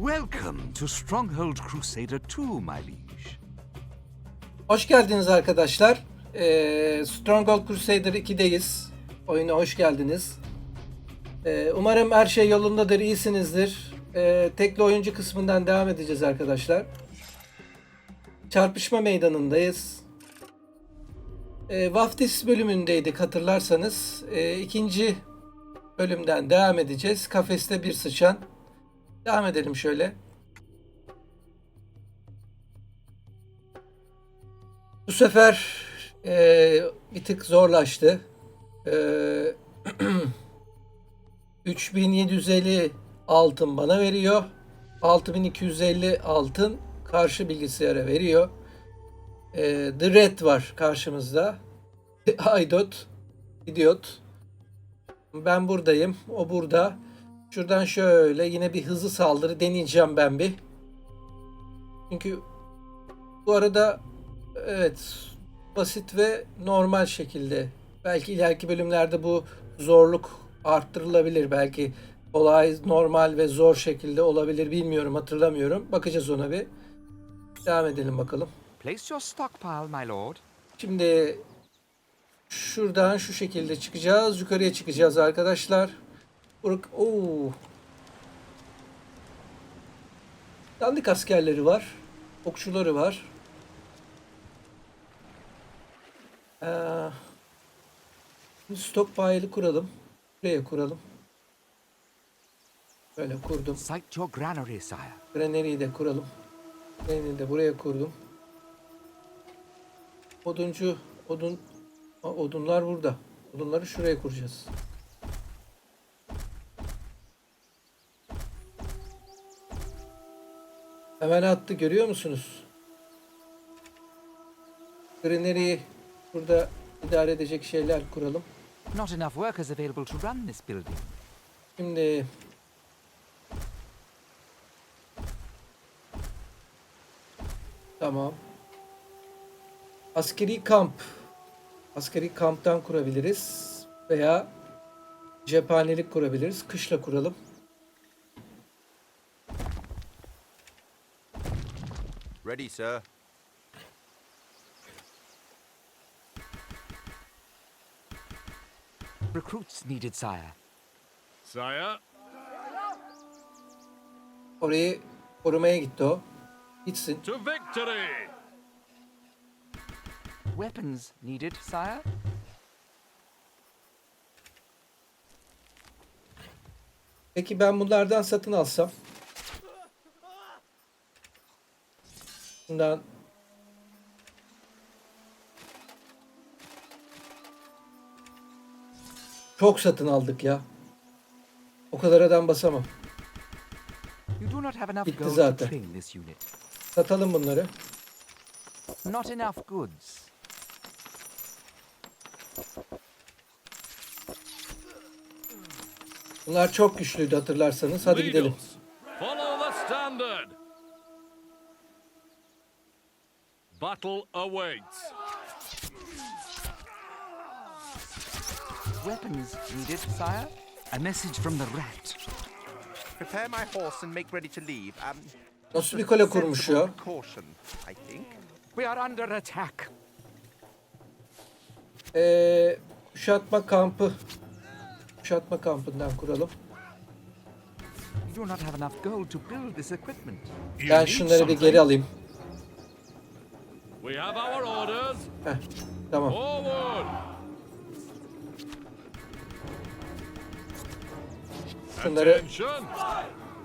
Welcome to Stronghold Crusader 2, my liege. Hoş geldiniz arkadaşlar. Ee, Stronghold Crusader 2'deyiz. Oyuna hoş geldiniz. Ee, umarım her şey yolundadır, iyisinizdir. Ee, tekli oyuncu kısmından devam edeceğiz arkadaşlar. Çarpışma meydanındayız. Ee, Vaftiz bölümündeydik hatırlarsanız. Ee, ikinci bölümden devam edeceğiz. Kafeste bir sıçan. Devam edelim şöyle. Bu sefer eee, bir tık zorlaştı. Eee 3750 altın bana veriyor. 6250 altın karşı bilgisayara veriyor. Eee The Red var karşımızda. Aydot, idiot. Ben buradayım, o burada. Şuradan şöyle yine bir hızlı saldırı deneyeceğim ben bir. Çünkü bu arada Evet. Basit ve normal şekilde. Belki ileriki bölümlerde bu zorluk arttırılabilir. Belki kolay, normal ve zor şekilde olabilir. Bilmiyorum, hatırlamıyorum. Bakacağız ona bir. Devam edelim bakalım. Place your stockpile, my lord. Şimdi şuradan şu şekilde çıkacağız. Yukarıya çıkacağız arkadaşlar. Buruk, oo. Dandik askerleri var. Okçuları var. Ee, şimdi stockpile'ı kuralım. Buraya kuralım. Böyle kurdum. Graneriyi de kuralım. Graneriyi de buraya kurdum. Oduncu, odun, odunlar burada. Odunları şuraya kuracağız. Hemen attı görüyor musunuz? Graneriyi burada idare edecek şeyler kuralım. Not enough workers available to run this building. Şimdi Tamam. Askeri kamp. Askeri kamptan kurabiliriz. Veya cephanelik kurabiliriz. Kışla kuralım. Ready, sir. Recruits needed, sire. Sire, Orayı korumaya gitti o. Gitsin. to victory! Weapons needed, sire. Peki ben bunlardan satın alsam. Bundan Çok satın aldık ya. O kadar adam basamam. You do not have enough Bitti gold to zaten. train this unit. Satalım bunları. Not enough goods. Bunlar çok güçlüydü hatırlarsanız. Hadi gidelim. Follow the standard! Battle awaits. Weapons needed, sire. A message from the rat. Prepare my horse and make ready to leave. Um, Nasıl bir kale kurmuş ya? Precaution, I think. We are under attack. Ee, kuşatma kampı. Kuşatma kampından kuralım. You do not have enough gold to build this equipment. You Ben şunları bir geri alayım. We have our orders. Heh, tamam. Forward! Şunları Attention!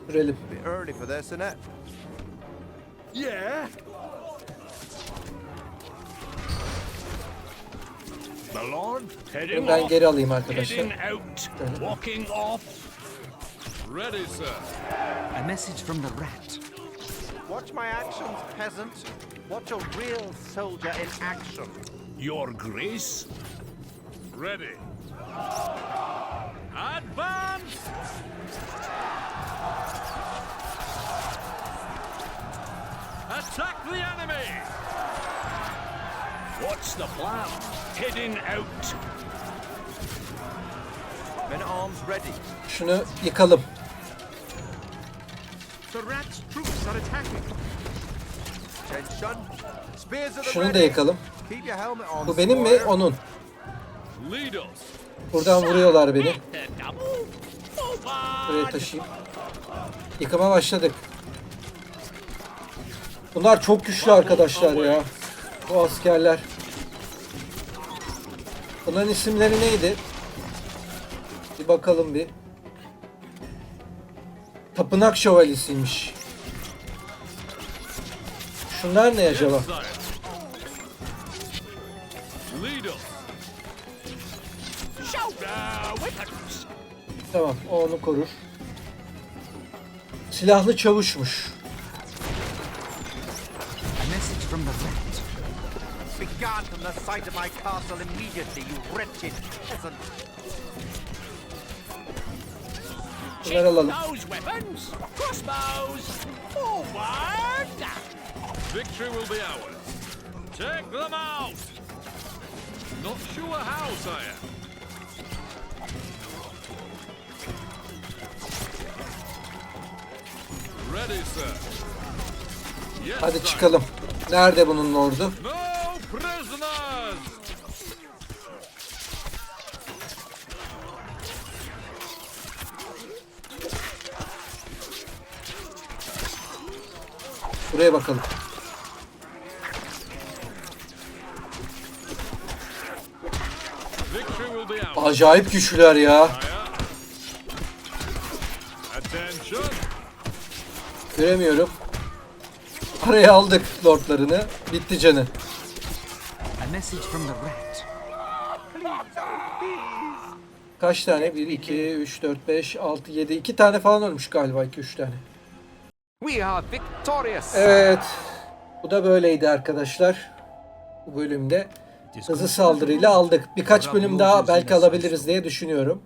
sürelim. Bit early for this, isn't it? Yeah! The Lord, heading ben off. geri alayım arkadaşlar. Heading out. Walking off. Ready, sir. A message from the rat. Watch my actions, peasant. Watch a real soldier in action. Your Grace. Ready. Advance! Attack the enemy! What's the plan? Heading out. Men at arms ready. Şunu yıkalım. The rat's troops are attacking. Şunu da yakalım. Bu benim mi? Onun. Buradan vuruyorlar beni. Buraya taşıyayım. Yıkıma başladık. Bunlar çok güçlü arkadaşlar ya. Bu askerler. Bunların isimleri neydi? Bir bakalım bir. Tapınak şövalyesiymiş. Şunlar ne acaba? Tamam, o onu korur. Silahlı çavuşmuş. Begone from the sight of my castle immediately, you wretched peasant. Bunları alalım. Those weapons. Crossbows. Forward. Victory will be ours. Take them out. Not sure how, sire. Ready, sir. Hadi çıkalım. Nerede bunun ordu? Buraya bakalım. Acayip güçlüler ya. Göremiyorum. Araya aldık lordlarını. Bitti canı. Kaç tane? 1, 2, 3, 4, 5, 6, 7. 2 tane falan ölmüş galiba. 2, 3 tane. We are victorious. Evet. Bu da böyleydi arkadaşlar. Bu bölümde. Hızlı saldırıyla aldık. Birkaç bölüm daha belki alabiliriz diye düşünüyorum.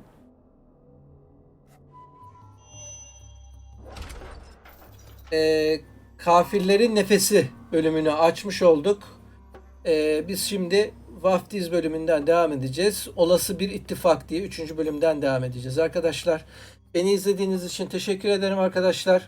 Ee, Kafirlerin Nefesi bölümünü açmış olduk. Ee, biz şimdi Vaftiz bölümünden devam edeceğiz. Olası bir ittifak diye 3. bölümden devam edeceğiz arkadaşlar. Beni izlediğiniz için teşekkür ederim arkadaşlar.